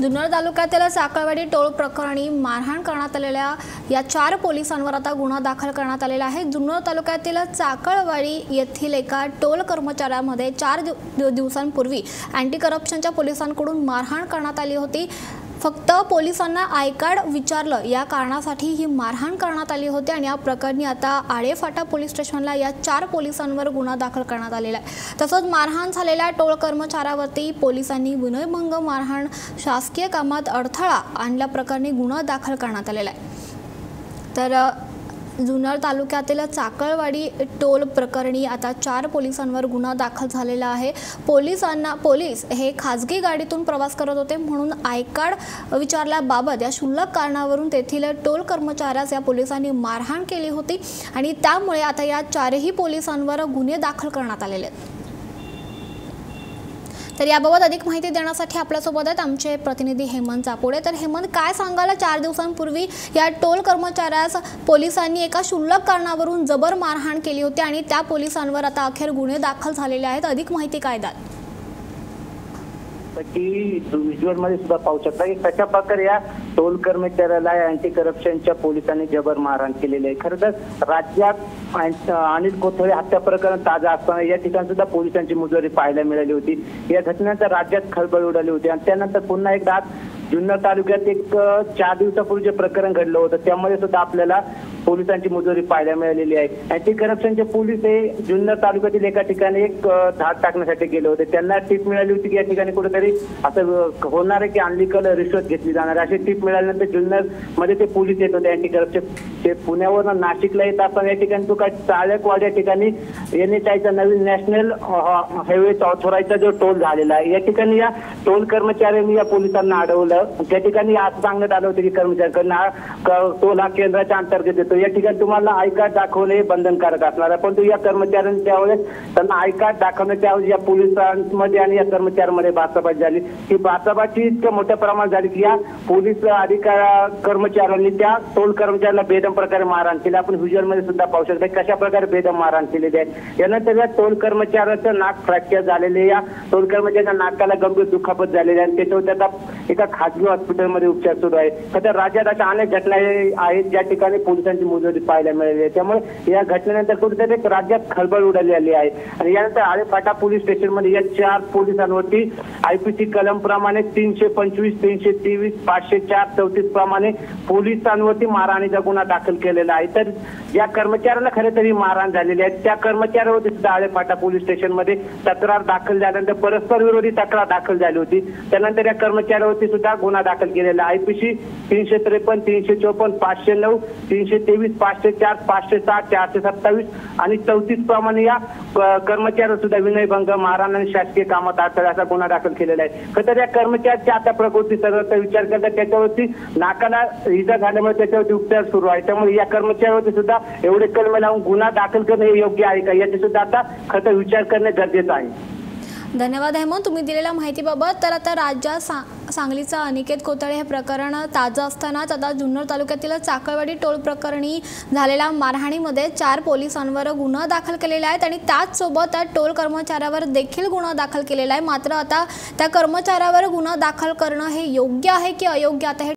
जुन्नर तालुक्यातील साखळवाडी टोळ प्रकरणी मारहाण करण्यात आलेल्या या चार पोलिसांवर आता गुन्हा दाखल करण्यात आलेला आहे. जुन्नर तालुक्यातील चाकळवाडी येथील एका टोल कर्मचाऱ्यामध्ये चार दिवसांपूर्वी अँटी करप्शनच्या पोलिसांकडून मारहाण करण्यात आली होती. फक्त पोलिसांना आय कार्ड विचारलं या कारणासाठी ही मारहाण करण्यात आली होती आणि या प्रकरणी आता आळेफाटा पोलीस स्टेशनला या चार पोलिसांवर गुन्हा दाखल करण्यात आलेला आहे. तसंच मारहाण झालेल्या टोळ कर्मचाऱ्यावरती पोलिसांनी विनयभंग मारहाण शासकीय कामात अडथळा आणल्याप्रकरणी गुन्हा दाखल करण्यात आलेला आहे. तर जुन्नर तालुक्यातील चाकळवाडी टोल प्रकरणी आता चार पोलिसांवर गुन्हा दाखल झालेला आहे. पोलिसांना पोलीस हे खाजगी गाडीतून प्रवास करत होते म्हणून आयकार्ड विचारल्याबाबत या क्षुल्लक कारणावरून तेथील टोल कर्मचाऱ्यास या पोलिसांनी मारहाण केली होती आणि त्यामुळे आता या चारही पोलिसांवर गुन्हे दाखल करण्यात आलेले आहेत. तर याबाबत अधिक माहिती देण्यासाठी आपल्यासोबत आहेत आमचे प्रतिनिधी हेमंत चापोडे तर हेमंत काय सांगायला चार दिवसांपूर्वी या टोल कर्मचाऱ्यास पोलिसांनी एका क्षुल्लक कारणावरून जबर मारहाण केली होती आणि त्या पोलिसांवर आता अखेर गुन्हे दाखल झालेले आहेत. अधिक माहिती काय द्याल? की व्हिज्युअलमध्ये सुद्धा पाहू शकता. की कशा प्रकारे या टोल कर्मचाऱ्याला अँटी करप्शनच्या पोलिसांनी जबर मारहाण केलेली आहे. खरं तर राज्यात अनिल कोथळे हत्या प्रकरण ताजा असताना या ठिकाणी सुद्धा पोलिसांची मुजोरी पाहायला मिळाली होती. या घटनेनंतर राज्यात खळबळ उडाली होती. आणि त्यानंतर पुन्हा एकदा जुन्नर तालुक्यात एक चार दिवसापूर्वी जे प्रकरण घडलं होतं. त्यामध्ये सुद्धा आपल्याला पोलिसांची मुजोरी पाहायला मिळालेली आहे. अँटी करप्शनचे पोलीस हे जुन्नर तालुक्यातील एका ठिकाणी एक धाड टाकण्यासाठी गेले होते. त्यांना टीप मिळाली होती की या ठिकाणी कुठेतरी असं होणार आहे की अनलिकल रिश्वत घेतली जाणार अशी टीप मिळाल्यानंतर जुन्नरमध्ये ते पोलीस येत होते अँटी करप्शन ते पुण्यावरून नाशिकला येत असताना या ठिकाणी तो काय चाळकवाड या ठिकाणी एन एच आयचा नवीन नॅशनल हायवे ऑथोराईजचा जो टोल झालेला आहे या ठिकाणी या टोल कर्मचाऱ्यांनी या पोलिसांना अडवलं त्या ठिकाणी आज सांगण्यात आलं होतं की कर्मचाऱ्यांकडनं हा क- हा केंद्राच्या अंतर्गत येतो. या ठिकाणी तुम्हाला आय कार्ड दाखवणे हे बंधनकारक असणार आहे. परंतु या कर्मचाऱ्यांनी त्यावेळेस त्यांना आय कार्ड दाखवण्याच्या ऐवजी या पोलिसांमध्ये आणि या कर्मचाऱ्यांमध्ये बाचाबाच झाली. ही बाचाबाची इतक्या मोठ्या प्रमाणात झाली की या पोलीस अधिकार कर्मचाऱ्यांनी त्या टोल कर्मचाऱ्याला बेदम प्रकारे मारहाण केली. आपण व्हिज्युअलमध्ये सुद्धा पाहू शकता कशा प्रकारे बेदम मारहाण केलेली आहे. यानंतर या टोल कर्मचाऱ्याचं नाक फ्रॅक्चर झालेले या टोल कर्मचाऱ्याच्या नाकाला गंभीर दुखापत झालेली आहे. आणि त्याच्यावर त्याचा एका खाजगी हॉस्पिटलमध्ये उपचार सुरू आहे. सध्या राज्यात अशा अनेक घटना आहेत ज्या ठिकाणी पोलिसांची मुजोरी पाहायला मिळाली आहे. त्यामुळे या घटनेनंतर कुठेतरी एक राज्यात खळबळ उडालेली आहे. आणि यानंतर आळेफाटा पोलीस स्टेशनमध्ये या चार पोलिसांवरती आयपीसी कलम प्रमाणे तीनशे पंचवीस तीनशे तेवीस पाचशे चार चौतीस प्रमाणे पोलिसांवरती मारहाणीचा गुन्हा दाखल केलेला आहे. तर ज्या कर्मचाऱ्याला खरे तरी मारहाण झालेली आहे त्या कर्मचाऱ्यावरती सुद्धा आळेपाटा पोलीस स्टेशनमध्ये तक्रार दाखल झाल्यानंतर परस्पर विरोधी तक्रार दाखल झाली होती. त्यानंतर या कर्मचाऱ्यावरती सुद्धा गुन्हा दाखल केलेला आयपीसी तीनशे त्रेपन्न तीनशे चोपन्न पाचशे नऊ तीनशे तेवीस पाचशे चार पाचशे सात चारशे सत्तावीस आणि चौतीस प्रमाणे या कर्मचाऱ्यावर सुद्धा विनयभंग मारहाण आणि शासकीय कामात अडथळा असा गुन्हा दाखल केलेला आहे. खरं तर या कर्मचाऱ्याच्या आता प्रकृती सर्वचा विचार करता त्याच्यावरती नाकाला इजा झाल्यामुळे त्याच्यावरती उपचार सुरू आहे. त्यामुळे या कर्मचाऱ्यावरती सुद्धा एवढे कलम लावून गुन्हा दाखल करणे हे योग्य आहे का? याची सुद्धा आता खरं तर विचार करणे गरजेचं आहे. धन्यवाद हेमंत. तुम्ही दिलेल्या माहितीबाबत तर आता राज्यात सा सांगलीचा अनिकेत कोतळे हे प्रकरण ताजं असतानाच आता जुन्नर तालुक्यातील चाकळवाडी टोल प्रकरणी झालेल्या मारहाणीमध्ये चार पोलिसांवर गुन्हा दाखल केलेला आहे आणि त्याचसोबत त्या टोल कर्मचाऱ्यावर देखील गुन्हा दाखल केलेला आहे. मात्र आता त्या कर्मचाऱ्यावर गुन्हा दाखल करणं हे योग्य आहे की अयोग्य? आता हे